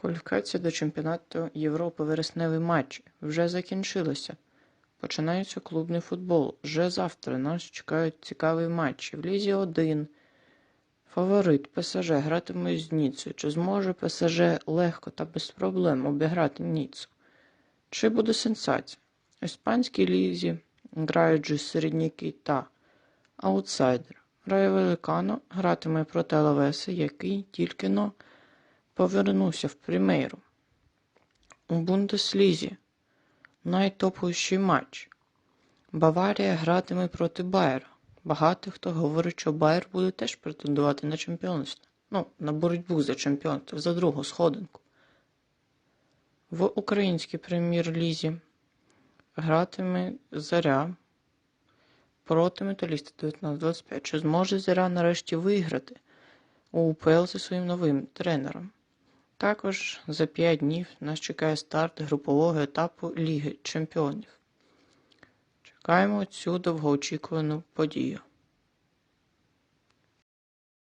Кваліфікація до чемпіонату Європи вересневі матчі вже закінчилися. Починається клубний футбол. Вже завтра нас чекають цікаві матчі. В Лізі 1. Фаворит ПСЖ гратиме з Ніцею. Чи зможе ПСЖ легко та без проблем обіграти Ніцу? Чи буде сенсація? В іспанській лізі грають же середняки та аутсайдер. Рає Великано гратиме проти Алавеса, який тільки но повернувся в прем'єру. У Бундеслізі найтоповіший матч. Баварія гратиме проти Байера. Багато хто говорить, що Байер буде теж претендувати на чемпіонство. Ну, на боротьбу за чемпіонство, за другу сходинку. В українській прем'єр-лізі гратиме Заря проти металіста 19-25. Чи зможе Заря нарешті виграти у УПЛ зі своїм новим тренером? Також за 5 днів нас чекає старт групового етапу Ліги Чемпіонів. Чекаємо цю довгоочікувану подію.